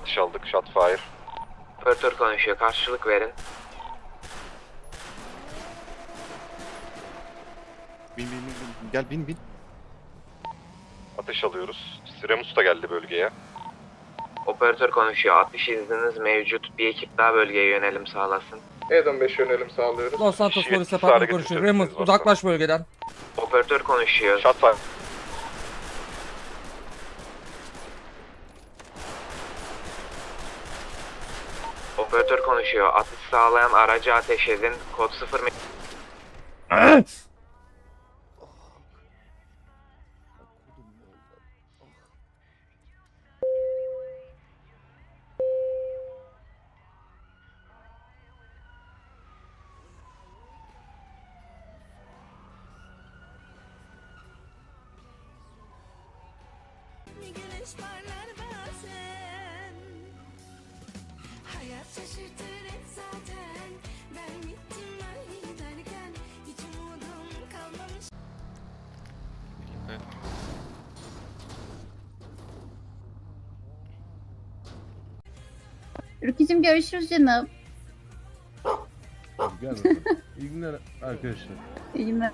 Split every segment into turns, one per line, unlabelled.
atış aldık. Shot fire.
Operatör konuşuyor. Karşılık verin.
Bin bin bin bin. Gel bin bin.
Atış alıyoruz. Siremus da geldi bölgeye.
Operatör konuşuyor. Atış izniniz mevcut. Bir ekip daha bölgeye yönelim sağlasın.
Eden 5 yönelim sağlıyoruz.
Los Santos
Kişiye
Polis
sarı
Departmanı
geçiş
konuşuyor.
yapıyorsunuz
Remus
varsa.
uzaklaş bölgeden.
Operatör konuşuyor.
Shot fire.
Operatör konuşuyor. Atış sağlayan aracı ateş edin. Kod 0
Bir güneş parlar bazen Hayat şaşırtır hep zaten Ben gittim ben giderken Hiç umudum kalmamış
Ülkücüm görüşürüz canım.
Gel bakalım. İyi günler arkadaşlar.
İyi günler.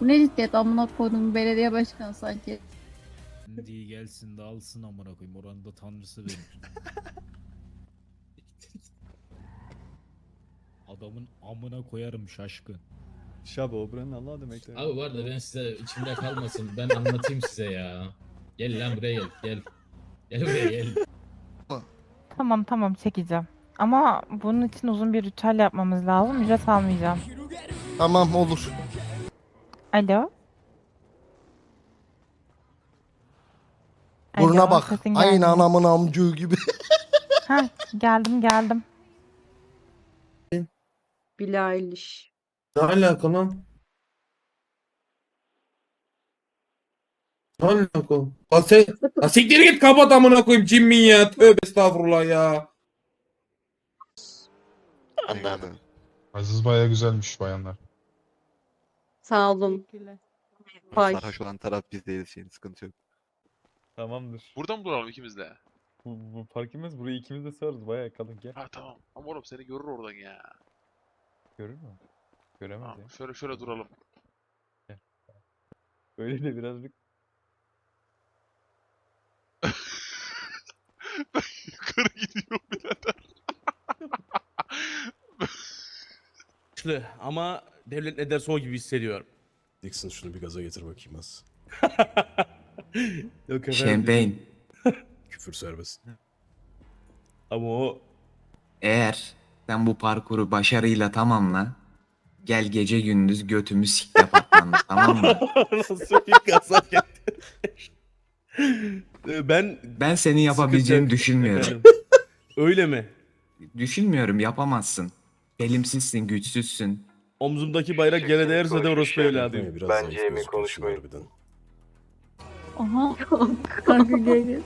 Bu ne ciddiyet amına koydum belediye başkanı sanki.
Diye gelsin de alsın amına koyayım. Oranın da tanrısı benim. Adamın amına koyarım şaşkın.
Şaba o buranın Allah demek.
Abi var da ben size içimde kalmasın. Ben anlatayım size ya. Gel lan buraya gel. Gel. Gel buraya gel.
Tamam tamam çekeceğim. Ama bunun için uzun bir ritüel yapmamız lazım. Ücret almayacağım.
Tamam olur.
Alo.
Buruna
Alo,
bak.
sesin
Aynı
gelmiyor.
anamın amcığı gibi.
Ha, geldim geldim.
Billie Eilish
Ne alaka lan? Ne alaka? Ha sen... Ha siktir git kapat amına koyayım Cimmin ya. Tövbe estağfurullah ya.
Anladım.
Aziz baya güzelmiş bayanlar.
Sağ olun Vay.
Sarhoş olan taraf biz değiliz şeyin sıkıntı yok.
Tamamdır.
Burada mı duralım ikimiz de?
Bu, bu fark etmez. Burayı ikimiz de sığarız. Bayağı kalın gel.
Ha tamam. Ama oğlum seni görür oradan ya.
Görür mü? Göremez
Tamam,
ya.
şöyle şöyle duralım.
Öyle de birazcık.
Yukarı gidiyor birader.
Ama devlet ne derse o gibi hissediyorum.
Dixon şunu bir gaza getir bakayım az.
Yok
Champagne.
Küfür serbest.
Ama o
Eğer sen bu parkuru başarıyla tamamla. Gel gece gündüz götümü sik apartmanda tamam mı?
nasıl bir gaza ben
Ben senin yapabileceğini
Sıkıntı-
düşünmüyorum.
Efendim? Öyle mi?
Düşünmüyorum yapamazsın. Elimsizsin, güçsüzsün.
Omzumdaki bayrak yere değerse de orospu evladıyım.
Biraz
Bence
zayıf
emin
gözüküyorsun
konuşmayın.
harbiden.
Aha. Kanka gel gel.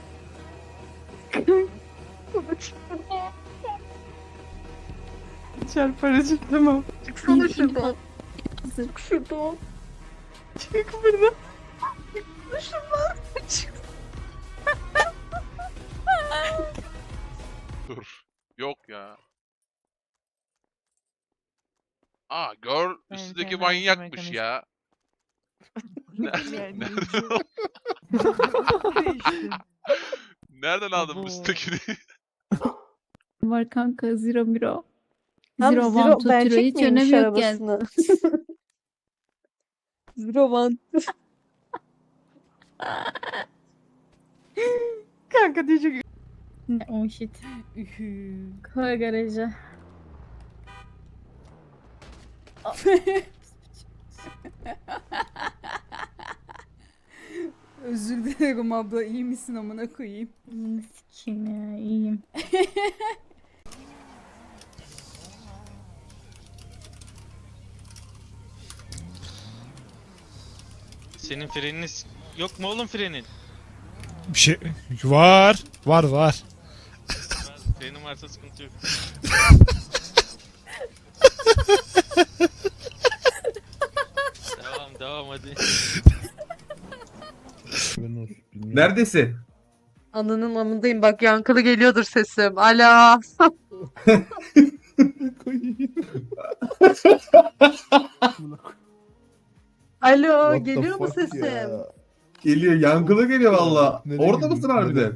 Çarpara çıktım ama.
Çıksana şuradan. Çık şuradan.
Çık buradan.
Dur. Yok ya. Aa gör üstündeki manyakmış ya. Nereden, nereden aldın bu üsttekini?
Var kanka zero miro.
Tam
Zero one two three hiç önemi yok yani.
Zero one
Kanka diyecek.
Ne o shit. Koy garaja.
Özür dilerim abla iyi misin amına koyayım
Hmm, Sikeyim ya iyiyim.
Senin freniniz yok mu oğlum frenin?
Bir şey var. Var var.
Frenin varsa sıkıntı yok. devam devam hadi.
Neredesin?
Ananın amındayım bak yankılı geliyordur sesim. Alo. Alo geliyor mu sesim?
Geliyor yankılı geliyor valla.
Nereye
Orada
gidiyor?
mısın harbiden?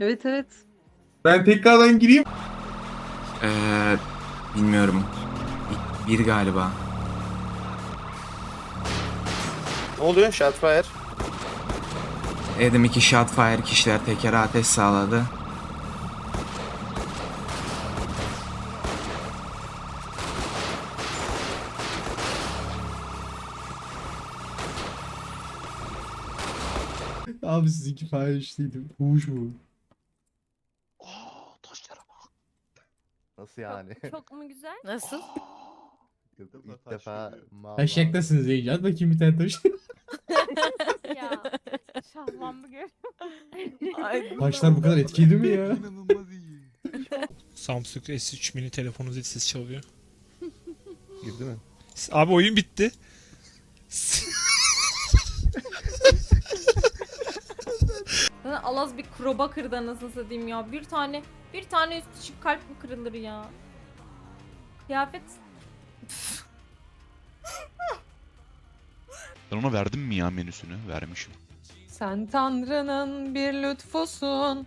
Evet evet.
Ben tekrardan gireyim.
Ee, bilmiyorum. Bir, bir galiba.
Ne oluyor? Shotfire.
Edim iki shot fire kişiler tekere ateş sağladı.
Abi sizinki paylaştıydım. Fuhuş bu.
Nasıl yani?
Çok mu güzel?
Nasıl?
İlk defa
Taşaktasınız yenge. At bakayım bir tane taş.
ya.
Şahlandı gör.
Taşlar bu kadar etkili mi ya?
İnanılmaz iyi.
Samsung S3 mini telefonu zil sesi çalıyor.
Girdi mi?
Abi oyun bitti.
Alaz bir kroba kırdı anasını satayım ya. Bir tane bir tane üstü çık kalp mi kırılır ya? Kıyafet
Ben ona verdim mi ya menüsünü? Vermişim.
Sen Tanrı'nın bir lütfusun.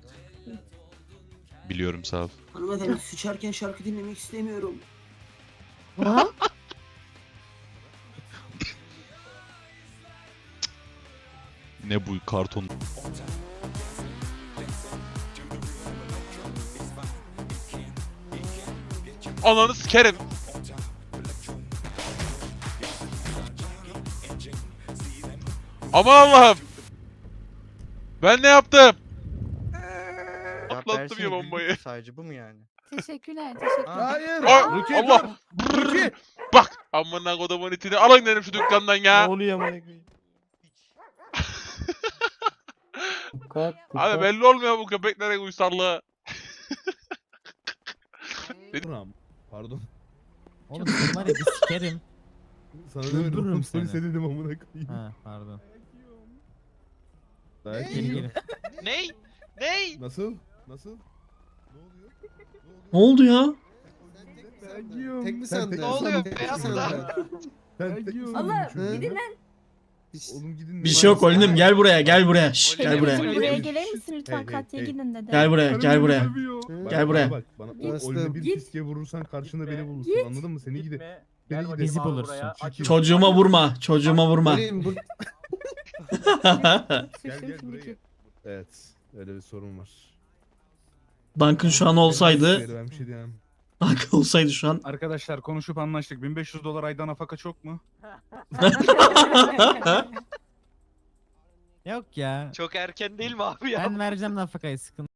Biliyorum sağ ol.
Hanımefendi sıçarken şarkı dinlemek istemiyorum.
Ha?
Ne bu karton? Ananı sikerim. Aman Allah'ım. Ben ne yaptım? Atlattım ya bombayı.
Sadece bu mu yani?
Teşekkürler, teşekkürler.
Hayır.
Ay,
Rukiye
Allah.
Rukiye.
Bak amına kodumun itini alın dedim şu dükkandan ya.
oluyor amına
Abi belli olmuyor bu köpeklerin uysallığı.
Buram. Pardon.
Oğlum seni var ya bir sikerim.
Sana
Öldürürüm
demedim.
seni.
Polise dedim amına koyayım.
Ha pardon.
Dayak
Geri.
Ney? Ney?
Nasıl? Nasıl?
Ne oldu ya?
Dayak yiyorum.
Tek mi
Sen
sandın?
tek
Ne oluyor?
Sen
da.
tek- Sen tek mi sandın?
Allah
çocuğu?
gidin lan.
Oğlum gidin.
Bir şey yok Olin'im gel buraya gel buraya. Şş, gel buraya.
Buraya
Buraya
gelir misin lütfen?
Hey, hey, hey.
gidin dedi.
Gel buraya gel buraya.
Bak,
Gel buraya.
Bak bana
Git.
Bir
Git.
fiske vurursan karşında beni bulursun anladın mı? Seni gidip. Seni gidip.
Bizi bulursun.
Çocuğuma vurma. Çocuğuma vurma.
Gelin, bu-
Gel gel buraya. Evet. Öyle bir sorun var.
Duncan şu an olsaydı.
Ben bir şey diyemem.
Duncan olsaydı şu an.
Arkadaşlar konuşup anlaştık. 1500 dolar ayda nafaka çok mu?
Yok ya.
Çok erken değil mi abi
Ben vereceğim nafakayı sıkıntı.